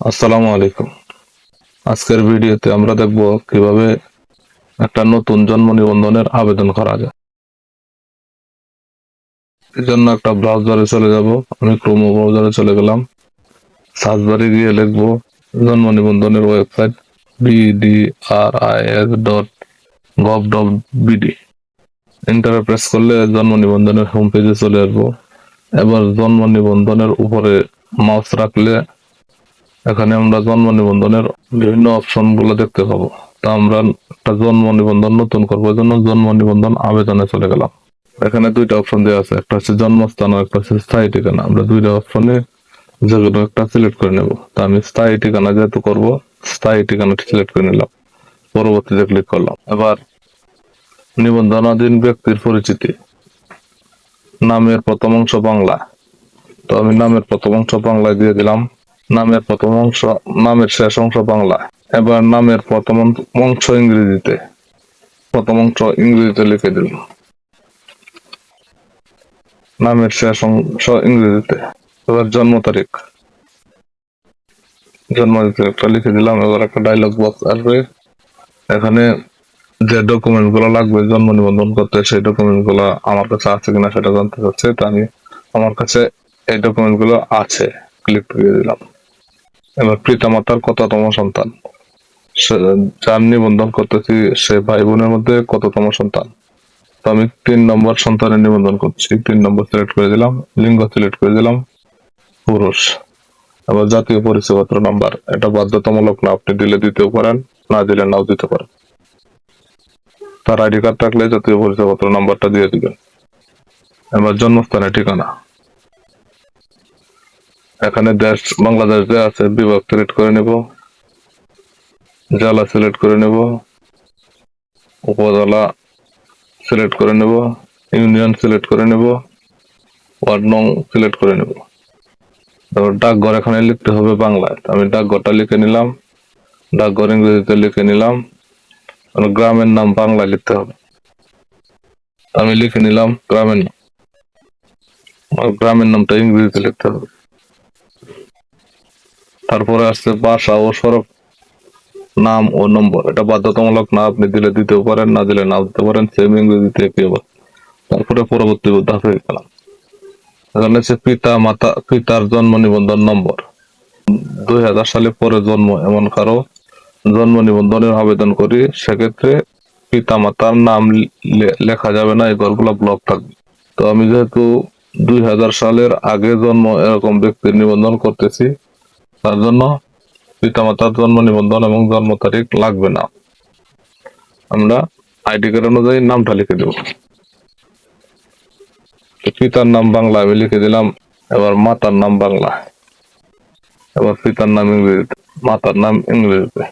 আসসালামু আলাইকুম। আজকের ভিডিওতে আমরা দেখব কীভাবে একটা নতুন জন্ম নিবন্ধনের আবেদন করা যায়। এর জন্য একটা ব্রাউজারে চলে যাব। আমি ক্রোমো ব্রাউজারে চলে গেলাম। সার্চ বারে গিয়ে লিখব জন্ম নিবন্ধনের website BDRIS dot gov dot BD ইন্টারে প্রেস করলে জন্ম নিবন্ধনের হোম পেজে চলে আসব। এবার জন্ম নিবন্ধনের উপরে মাউস রাখলে এখানে আমরা জন্ম নিবন্ধনের বিভিন্ন অপশনগুলো দেখতে পাবো। তা আমরা একটা জন্ম নিবন্ধন নতুন করব জন্য জন্ম নিবন্ধন আবেদনে চলে গেলাম। এখানে দুইটা অপশন দেওয়া আছে, একটা হচ্ছে জন্মস্থান আর একটা হচ্ছে স্থায়ী ঠিকানা। আমরা দুইটা অপশনে যে কোনো একটা সিলেক্ট করে নেব। তা আমি স্থায়ী ঠিকানা যেহেতু করব, স্থায়ী ঠিকানাটি সিলেক্ট করে নিলাম। পরবর্তীতে ক্লিক করলাম। এবার নিবন্ধনাধীন ব্যক্তির পরিচিতি। নামের প্রথম অংশ বাংলা। তো আমি নামের প্রথম অংশ বাংলায় দিয়ে দিলাম। নামের প্রথম অংশ, নামের শেষ অংশ বাংলা। এবার নামের প্রথম অংশ ইংরেজিতে। প্রথম অংশ ইংরেজিতে লিখে দিল নামের শেষ অংশ ইংরেজিতে। এবার জন্ম তারিখ। জন্ম তারিখটা লিখে দিলাম, এবার একটা ডায়লগ বক্স আসবে। এখানে যে ডকুমেন্টগুলো লাগবে, জন্ম নিবন্ধন করতে, সেই ডকুমেন্টগুলো আমার কাছে আছে কিনা সেটা জানতে চাচ্ছে, তা আমি আমার কাছে এই ডকুমেন্টগুলো আছে। ক্লিক করে দিলাম। এবার পিতামাতার কততম সন্তান? যার নিবন্ধন করতেছি সে ভাই বোনের মধ্যে কততম সন্তান? তো আমি তিন নম্বর সন্তানের নিবন্ধন করছি। তিন নম্বর সিলেক্ট করে দিলাম, লিঙ্গ সিলেক্ট করে দিলাম, পুরুষ। আবার জাতীয় পরিচয়পত্র নাম্বার এটা বাধ্যতামূলক না আপনি দিলে দিতেও পারেন, না দিলে নাও দিতে পারেন। তার আইডি কার্ড থাকলে জাতীয় পরিচয়পত্র নাম্বারটা দিয়ে দিবেন। এবার জন্মস্থানের ঠিকানা। এখানে দেশ, বাংলাদেশ যে আছে বিভাগ সিলেক্ট করে নেব। জেলা সিলেক্ট করে নেব। উপজেলা সিলেক্ট করে নেব। ইউনিয়ন সিলেক্ট করে নেব। ওয়ার্ড নং সিলেক্ট করে নেব। তারপর ডাকঘর এখানে লিখতে হবে বাংলায়। আমি ডাকঘরটা লিখে নিলাম। ডাকঘর ইংরেজিতে লিখে নিলাম। গ্রামের নাম বাংলায় লিখতে হবে। আমি লিখে নিলাম গ্রামের নাম। গ্রামের নামটা ইংরেজিতে লিখতে হবে। তারপরে আসছে বাসা ও সড়ক, নাম ও নম্বর। এটা বাধ্যতামূলক না, আপনি দিলে দিতেও পারেন, না দিলে নাও দিতে পারেন সেম ইংরেজিতে অবস্থা তারপরে পরবর্তী ধাপে গেলাম এখানে। হচ্ছে পিতা, মাতা, পিতার জন্ম নিবন্ধন নম্বর। দুই হাজার সালে পরে জন্ম, এমন কারও জন্ম নিবন্ধনের আবেদন করি, সেক্ষেত্রে পিতা, মাতার নাম লেখা যাবে না, এই ঘরগুলো ব্লক থাকবে। তো আমি যেহেতু দুই হাজার সালের আগে জন্ম এরকম ব্যক্তির নিবন্ধন করতেছি তার জন্য পিতামাতার জন্ম নিবন্ধন এবং জন্ম তারিখ লাগবে না। আমরা আইডি কার্ড অনুযায়ী নামটা লিখে দেব। পিতার নাম বাংলা, আমি লিখে দিলাম, এবার মাতার নাম বাংলা। এবার পিতার নাম ইংরেজিতে, মাতার নাম ইংরেজিতে।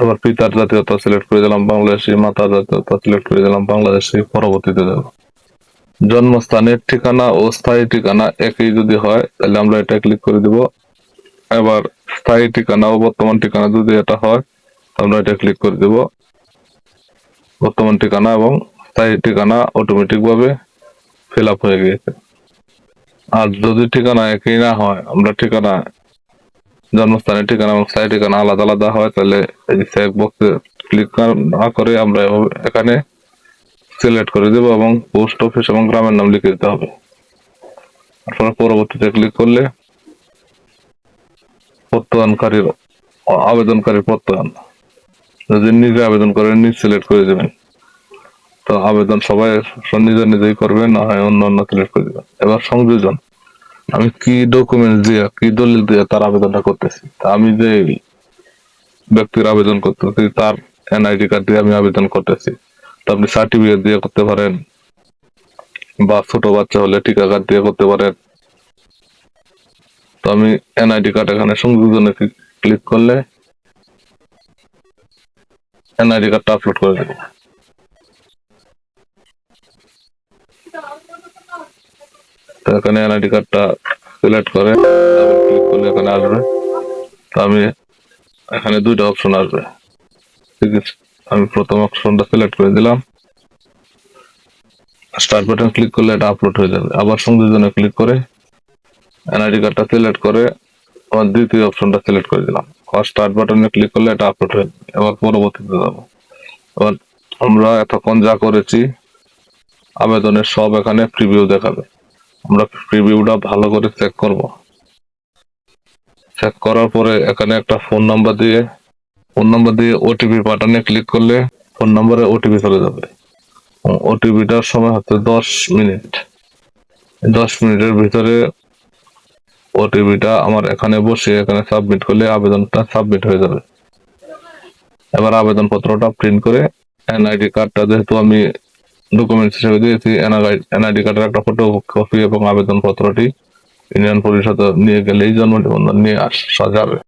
এবার পিতার জাতীয়তা সিলেক্ট করে দিলাম বাংলাদেশি, মাতার জাতীয়তা সিলেক্ট করে দিলাম বাংলাদেশি, পরবর্তীতে দেব। জন্মস্থানের ঠিকানা ও স্থায়ী ঠিকানা একই যদি হয়, তাহলে আমরা এটা ক্লিক করে দিব। এবার স্থায়ী ঠিকানা ও বর্তমান ঠিকানা যদি এটা হয়, আমরা এটা ক্লিক করে দেব। বর্তমান ঠিকানা এবং স্থায়ী ঠিকানা অটোমেটিক ভাবে ফিল আপ হয়ে গিয়েছে। আর যদি ঠিকানা একই না হয়, আমরা ঠিকানা, জন্মস্থানের ঠিকানা এবং স্থায়ী ঠিকানা আলাদা আলাদা হয়, তাহলে এই চেক বক্সে ক্লিক না করে আমরা এখানে সিলেক্ট করে দেব এবং পোস্ট অফিস এবং গ্রামের নাম লিখে দিতে হবে। তারপরে পরবর্তীতে ক্লিক করলে প্রত্যয়নকারীর আবেদনকারীর প্রত্যয়ন। যদি নিজে আবেদন করেন, নিজ সিলেক্ট করে দেবেন। তো আবেদন সবাই নিজে নিজেই করবেন না হয় অন্য অন্য সিলেক্ট করে দেবেন। এবার সংযোজন। আমি কি ডকুমেন্ট দিয়ে, কি দলিল দিয়ে তার আবেদনটা করতেছি? তা আমি যে ব্যক্তির আবেদন করতেছি, তার এনআইডি কার্ড দিয়ে আমি আবেদন করতেছি। তো আপনি সার্টিফিকেট দিয়ে করতে পারেন, বা ছোট বাচ্চা হলে টিকা কার্ড দিয়ে করতে পারেন। তো আমি এনআইডি কার্ড এখানে সংযোজনে ক্লিক করলে এনআইডি কার্ডটা আপলোড করে দেবো। এখানে এনআইডি কার্ডটা সিলেক্ট করে ক্লিক করলে এখানে আসবে। তো আমি এখানে দুইটা অপশন আসবে। ঠিক আছে, আমি প্রথম অপশনটা সিলেক্ট করে দিলাম। স্টার্ট বাটন ক্লিক করলে এটা আপলোড হয়ে যাবে। আবার সংযোজনে ক্লিক করে এনআইডি কার্ডটা সিলেক্ট করে আমার দ্বিতীয় অপশনটা সিলেক্ট করে দিলাম। স্টার্ট বাটনে ক্লিক করলে এটা আপলোড হয়ে এবার পরবর্তীতে যাব। এবার আমরা এতক্ষণ যা করেছি, আবেদনের সব এখানে প্রিভিউ দেখাবে। আমরা প্রিভিউটা ভালো করে চেক করব। চেক করার পরে এখানে একটা ফোন নাম্বার দিয়ে ফোন নাম্বার দিয়ে ওটিপি বাটনে ক্লিক করলে ফোন নম্বরে ওটিপি চলে যাবে। ওটিপিটার সময় হচ্ছে দশ মিনিট। দশ মিনিটের ভিতরে ওটিপিটা আমার এখানে বসে এখানে সাবমিট করলে আবেদনটা সাবমিট হয়ে যাবে। এবার আবেদনপত্রটা প্রিন্ট করে এনআইডি কার্ডটা যেহেতু আমি ডকুমেন্টস হিসেবে দিয়েছি এনআইডি কার্ডের একটা ফটো কপি এবং আবেদনপত্রটি ইউনিয়ন পরিষদ নিয়ে গেলেই জন্ম নিবন্ধন নিয়ে আসা যাবে।